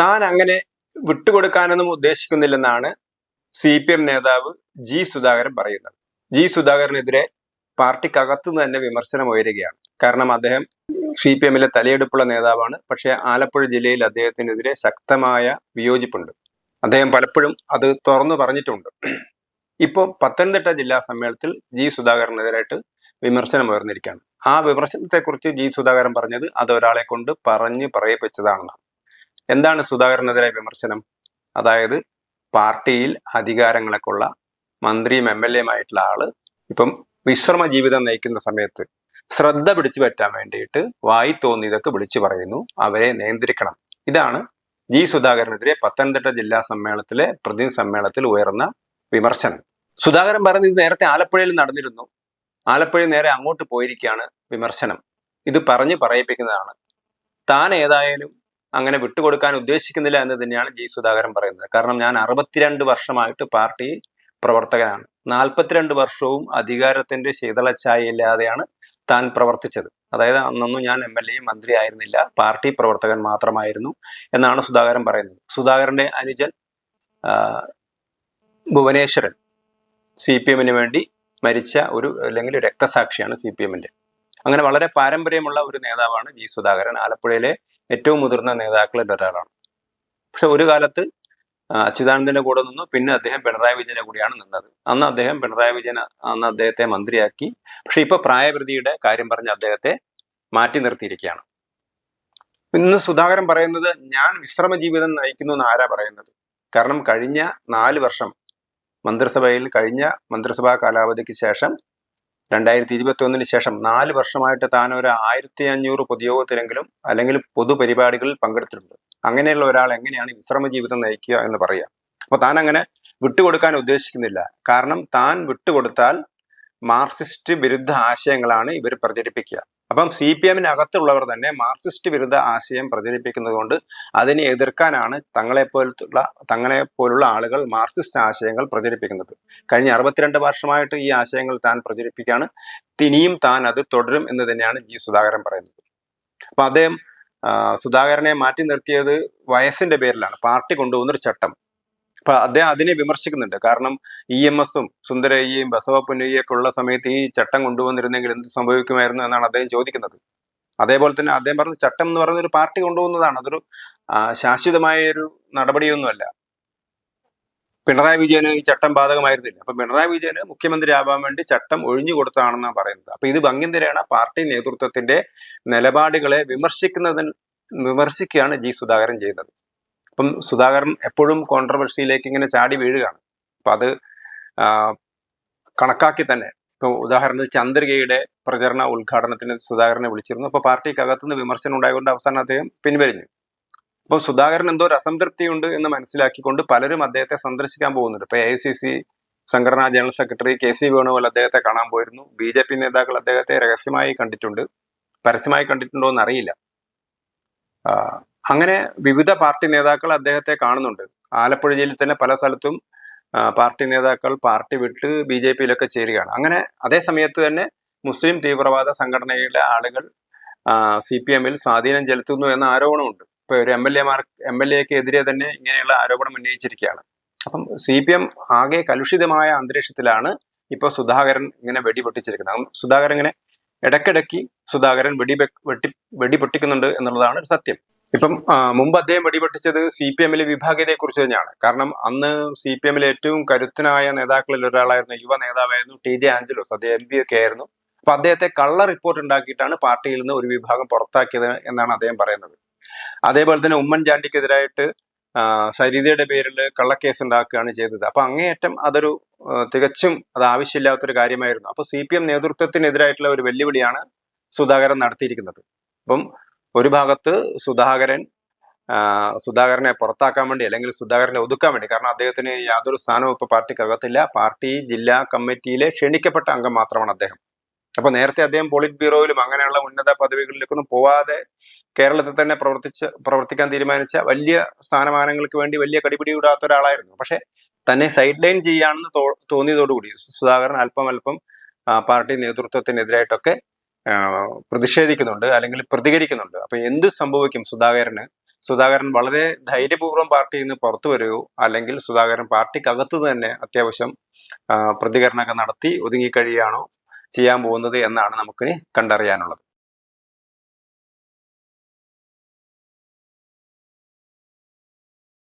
താൻ അങ്ങനെ വിട്ടുകൊടുക്കാനൊന്നും ഉദ്ദേശിക്കുന്നില്ലെന്നാണ് സി പി എം നേതാവ് ജി സുധാകരൻ പറയുന്നത്. ജി സുധാകരനെതിരെ പാർട്ടിക്കകത്ത് തന്നെ വിമർശനം ഉയരുകയാണ്. കാരണം അദ്ദേഹം സി പി എമ്മിലെ തലയെടുപ്പുള്ള നേതാവാണ്. പക്ഷേ ആലപ്പുഴ ജില്ലയിൽ അദ്ദേഹത്തിനെതിരെ ശക്തമായ വിയോജിപ്പുണ്ട്. അദ്ദേഹം പലപ്പോഴും അത് തുറന്നു പറഞ്ഞിട്ടുണ്ട്. ഇപ്പോൾ പത്തനംതിട്ട ജില്ലാ സമ്മേളനത്തിൽ ജി സുധാകരനെതിരായിട്ട് വിമർശനം ഉയർന്നിരിക്കുകയാണ്. ആ വിമർശനത്തെക്കുറിച്ച് ജി സുധാകരൻ പറഞ്ഞത് അത് ഒരാളെ കൊണ്ട് പറഞ്ഞ് പറയിപ്പിച്ചതാണെന്നാണ്. എന്താണ് സുധാകരനെതിരെ വിമർശനം? അതായത് പാർട്ടിയിൽ അധികാരങ്ങളൊക്കെ ഉള്ള മന്ത്രിയും എം എൽ എമായിട്ടുള്ള ആൾ ഇപ്പം വിശ്രമ ജീവിതം നയിക്കുന്ന സമയത്ത് ശ്രദ്ധ പിടിച്ചു പറ്റാൻ വേണ്ടിയിട്ട് വായി തോന്നിയതൊക്കെ വിളിച്ചു പറയുന്നു. അവരെ നിയന്ത്രിക്കണം. ഇതാണ് ജി സുധാകരനെതിരെ പത്തനംതിട്ട ജില്ലാ സമ്മേളനത്തിലെ പ്രതിനിധി സമ്മേളനത്തിൽ ഉയർന്ന വിമർശനം. സുധാകരൻ പറഞ്ഞത് നേരത്തെ ആലപ്പുഴയിൽ നടന്നിരുന്നു. ആലപ്പുഴ നേരെ അങ്ങോട്ട് പോയിരിക്കുകയാണ് വിമർശനം. ഇത് പറഞ്ഞ് പറയിപ്പിക്കുന്നതാണ്. താൻ ഏതായാലും അങ്ങനെ വിട്ടുകൊടുക്കാൻ ഉദ്ദേശിക്കുന്നില്ല എന്ന് തന്നെയാണ് ജി സുധാകരൻ പറയുന്നത്. കാരണം ഞാൻ അറുപത്തിരണ്ട് വർഷമായിട്ട് പാർട്ടി പ്രവർത്തകനാണ്. നാൽപ്പത്തിരണ്ട് വർഷവും അധികാരത്തിന്റെ ശീതളച്ചായയില്ലാതെയാണ് താൻ പ്രവർത്തിച്ചത്. അതായത് അന്നൊന്നും ഞാൻ എം എൽ എ മന്ത്രി ആയിരുന്നില്ല. പാർട്ടി പ്രവർത്തകൻ മാത്രമായിരുന്നു എന്നാണ് സുധാകരൻ പറയുന്നത്. സുധാകരന്റെ അനുജൻ ഭുവനേശ്വരൻ സി പി എമ്മിന് വേണ്ടി മരിച്ച ഒരു അല്ലെങ്കിൽ രക്തസാക്ഷിയാണ് സി പി എമ്മിന്റെ. അങ്ങനെ വളരെ പാരമ്പര്യമുള്ള ഒരു നേതാവാണ് ജി സുധാകരൻ. ആലപ്പുഴയിലെ ഏറ്റവും മുതിർന്ന നേതാക്കളിൽ ഒരാളാണ്. പക്ഷെ ഒരു കാലത്ത് അച്യുതാനന്ദന്റെ കൂടെ നിന്നു. പിന്നെ അദ്ദേഹം പിണറായി വിജയന്റെ കൂടിയാണ് നിന്നത്. അന്ന് അദ്ദേഹം പിണറായി വിജയൻ അന്ന് അദ്ദേഹത്തെ മന്ത്രിയാക്കി. പക്ഷെ ഇപ്പൊ പ്രായപ്രതിയുടെ കാര്യം പറഞ്ഞ് അദ്ദേഹത്തെ മാറ്റി നിർത്തിയിരിക്കുകയാണ്. ഇന്ന് സുധാകരൻ പറയുന്നത് ഞാൻ വിശ്രമ ജീവിതം നയിക്കുന്നു എന്ന് ആരാ പറയുന്നത്? കാരണം കഴിഞ്ഞ നാല് വർഷം മന്ത്രിസഭയിൽ കഴിഞ്ഞ മന്ത്രിസഭാ കാലാവധിക്ക് ശേഷം രണ്ടായിരത്തി ഇരുപത്തി ശേഷം നാല് വർഷമായിട്ട് താൻ ഒരു ആയിരത്തി അഞ്ഞൂറ് പൊതുയോഗത്തിലെങ്കിലും അല്ലെങ്കിൽ പൊതുപരിപാടികളിൽ പങ്കെടുത്തിട്ടുണ്ട്. അങ്ങനെയുള്ള ഒരാൾ എങ്ങനെയാണ് വിശ്രമ ജീവിതം നയിക്കുക എന്ന് പറയാം അപ്പൊ താൻ അങ്ങനെ വിട്ടുകൊടുക്കാൻ ഉദ്ദേശിക്കുന്നില്ല. കാരണം താൻ വിട്ടുകൊടുത്താൽ മാർക്സിസ്റ്റ് വിരുദ്ധ ആശയങ്ങളാണ് ഇവർ പ്രചരിപ്പിക്കുക. അപ്പം സി പി എമ്മിന് അകത്തുള്ളവർ തന്നെ മാർക്സിസ്റ്റ് വിരുദ്ധ ആശയം പ്രചരിപ്പിക്കുന്നത് കൊണ്ട് അതിനെ എതിർക്കാനാണ് തങ്ങളെ പോലുള്ള തങ്ങളെ പോലുള്ള ആളുകൾ മാർക്സിസ്റ്റ് ആശയങ്ങൾ പ്രചരിപ്പിക്കുന്നത്. കഴിഞ്ഞ അറുപത്തിരണ്ട് വർഷമായിട്ട് ഈ ആശയങ്ങൾ താൻ പ്രചരിപ്പിക്കുകയാണ്. ഇനിയും താൻ അത് തുടരും എന്ന് തന്നെയാണ് ജി സുധാകരൻ പറയുന്നത്. അപ്പൊ അദ്ദേഹം സുധാകരനെ മാറ്റി നിർത്തിയത് വയസ്സിന്റെ പേരിലാണ്. പാർട്ടി കൊണ്ടുപോകുന്ന ഒരു ചട്ടം. അപ്പൊ അദ്ദേഹം അതിനെ വിമർശിക്കുന്നുണ്ട്. കാരണം ഇ എം എസും സുന്ദരയ്യയും ബസവ പുന്നയ്യൊക്കെ ഉള്ള സമയത്ത് ഈ ചട്ടം കൊണ്ടുവന്നിരുന്നെങ്കിൽ എന്ത് സംഭവിക്കുമായിരുന്നു എന്നാണ് അദ്ദേഹം ചോദിക്കുന്നത്. അതേപോലെ തന്നെ അദ്ദേഹം പറഞ്ഞു ചട്ടം എന്ന് പറയുന്ന ഒരു പാർട്ടി കൊണ്ടുപോകുന്നതാണ് അതൊരു ശാശ്വതമായ ഒരു നടപടിയൊന്നുമല്ല. പിണറായി വിജയന് ഈ ചട്ടം ബാധകമായിരുന്നില്ല. അപ്പൊ പിണറായി വിജയന് മുഖ്യമന്ത്രി ആവാൻ വേണ്ടി ചട്ടം ഒഴിഞ്ഞു കൊടുത്തതാണെന്നാണ് പറയുന്നത്. അപ്പൊ ഇത് ഭംഗ്യന്തരാണ് പാർട്ടി നേതൃത്വത്തിന്റെ നിലപാടുകളെ വിമർശിക്കുന്നതിന് വിമർശിക്കുകയാണ് ജി സുധാകരൻ ചെയ്യുന്നത്. അപ്പം സുധാകരൻ എപ്പോഴും കോൺട്രവേഴ്സിയിലേക്ക് ഇങ്ങനെ ചാടി വീഴുകയാണ്. അപ്പം അത് കണക്കാക്കി തന്നെ. ഇപ്പോൾ ഉദാഹരണത്തിന് ചന്ദ്രികയുടെ പ്രചരണ ഉദ്ഘാടനത്തിന് സുധാകരനെ വിളിച്ചിരുന്നു. അപ്പോൾ അപ്പൊ പാർട്ടിക്കകത്തുനിന്ന് വിമർശനം ഉണ്ടായതുകൊണ്ട് അവസാനം അദ്ദേഹം പിൻവലിഞ്ഞു. അപ്പോൾ സുധാകരൻ എന്തോ ഒരു അസംതൃപ്തിയുണ്ട് എന്ന് മനസ്സിലാക്കിക്കൊണ്ട് പലരും അദ്ദേഹത്തെ സന്ദർശിക്കാൻ പോകുന്നുണ്ട്. ഇപ്പോൾ എ ഐ സി സി സംഘടനാ general secretary K C Venugopal അദ്ദേഹത്തെ കാണാൻ പോയിരുന്നു. ബി ജെ പി നേതാക്കൾ അദ്ദേഹത്തെ രഹസ്യമായി കണ്ടിട്ടുണ്ട്. പരസ്യമായി കണ്ടിട്ടുണ്ടോ എന്ന് അറിയില്ല ആ, അങ്ങനെ വിവിധ പാർട്ടി നേതാക്കൾ അദ്ദേഹത്തെ കാണുന്നുണ്ട്. ആലപ്പുഴ ജില്ലയിൽ തന്നെ പല സ്ഥലത്തും പാർട്ടി നേതാക്കൾ പാർട്ടി വിട്ട് ബി ജെ പിയിലൊക്കെ ചേരുകയാണ്. അങ്ങനെ അതേ സമയത്ത് തന്നെ മുസ്ലിം തീവ്രവാദ സംഘടനയിലെ ആളുകൾ സി പി എമ്മിൽ സ്വാധീനം ചെലുത്തുന്നു എന്ന ആരോപണമുണ്ട്. ഇപ്പൊ ഒരു എം എൽ എമാർ എം എൽ എക്ക് എതിരെ തന്നെ ഇങ്ങനെയുള്ള ആരോപണം ഉന്നയിച്ചിരിക്കുകയാണ്. അപ്പം സി പി എം ആകെ കലുഷിതമായ അന്തരീക്ഷത്തിലാണ് ഇപ്പൊ സുധാകരൻ ഇങ്ങനെ വെടിപൊട്ടിച്ചിരിക്കുന്നത്. സുധാകരൻ ഇങ്ങനെ ഇടയ്ക്കിടയ്ക്ക് സുധാകരൻ വെടി വെട്ടി വെടിപൊട്ടിക്കുന്നുണ്ട് എന്നുള്ളതാണ് ഒരു സത്യം. ഇപ്പം മുമ്പ് അദ്ദേഹം വെടിപൊട്ടിച്ചത് സി പി എമ്മിലെ വിഭാഗീയതയെ കുറിച്ച് തന്നെയാണ്. കാരണം അന്ന് സി പി എമ്മിലെ ഏറ്റവും കരുത്തനായ നേതാക്കളിൽ ഒരാളായിരുന്നു യുവ നേതാവായിരുന്നു ടി ജെ ആഞ്ചലോസ്. അദ്ദേഹം എം പി ഒക്കെ ആയിരുന്നു. അപ്പൊ അദ്ദേഹത്തെ കള്ള റിപ്പോർട്ട് ഉണ്ടാക്കിയിട്ടാണ് പാർട്ടിയിൽ നിന്ന് ഒരു വിഭാഗം പുറത്താക്കിയത് എന്നാണ് അദ്ദേഹം പറയുന്നത്. അതേപോലെ തന്നെ ഉമ്മൻചാണ്ടിക്കെതിരായിട്ട് സരിതയുടെ പേരിൽ കള്ളക്കേസ് ഉണ്ടാക്കുകയാണ് ചെയ്തത്. അപ്പൊ അങ്ങേയറ്റം അതൊരു തികച്ചും അത് ആവശ്യമില്ലാത്തൊരു കാര്യമായിരുന്നു. അപ്പൊ സി പി എം നേതൃത്വത്തിനെതിരായിട്ടുള്ള ഒരു വെല്ലുവിളിയാണ് സുധാകരൻ നടത്തിയിരിക്കുന്നത്. അപ്പം ഒരു ഭാഗത്ത് സുധാകരൻ സുധാകരനെ പുറത്താക്കാൻ വേണ്ടി അല്ലെങ്കിൽ സുധാകരനെ ഒതുക്കാൻ വേണ്ടി കാരണം അദ്ദേഹത്തിന് യാതൊരു സ്ഥാനവും ഇപ്പൊ പാർട്ടിക്കകത്തില്ല. പാർട്ടി ജില്ലാ കമ്മിറ്റിയിലെ ക്ഷണിക്കപ്പെട്ട അംഗം മാത്രമാണ് അദ്ദേഹം. അപ്പൊ നേരത്തെ അദ്ദേഹം പോളിറ്റ് ബ്യൂറോയിലും അങ്ങനെയുള്ള ഉന്നത പദവികളിലേക്കൊന്നും പോവാതെ കേരളത്തിൽ തന്നെ പ്രവർത്തിച്ച് പ്രവർത്തിക്കാൻ തീരുമാനിച്ച വലിയ സ്ഥാനമാനങ്ങൾക്ക് വേണ്ടി വലിയ കടിപിടി കൂടാത്ത ഒരാളായിരുന്നു. പക്ഷെ തന്നെ സൈഡ് ലൈൻ ചെയ്യാണെന്ന് തോന്നിയതോടുകൂടി സുധാകരൻ അല്പം അല്പം പാർട്ടി നേതൃത്വത്തിനെതിരായിട്ടൊക്കെ പ്രതിഷേധിക്കുന്നുണ്ട് അല്ലെങ്കിൽ പ്രതികരിക്കുന്നുണ്ട്. അപ്പൊ എന്ത് സംഭവിക്കും സുധാകരന്? സുധാകരൻ വളരെ ധൈര്യപൂർവം പാർട്ടിയിൽ നിന്ന് പുറത്തു വരുകയോ അല്ലെങ്കിൽ സുധാകരൻ പാർട്ടിക്കകത്ത് തന്നെ അത്യാവശ്യം പ്രതികരണമൊക്കെ നടത്തി ഒതുങ്ങിക്കഴിയുകയാണോ ചെയ്യാൻ പോകുന്നത് എന്നാണ് നമുക്ക് കണ്ടറിയാനുള്ളത്.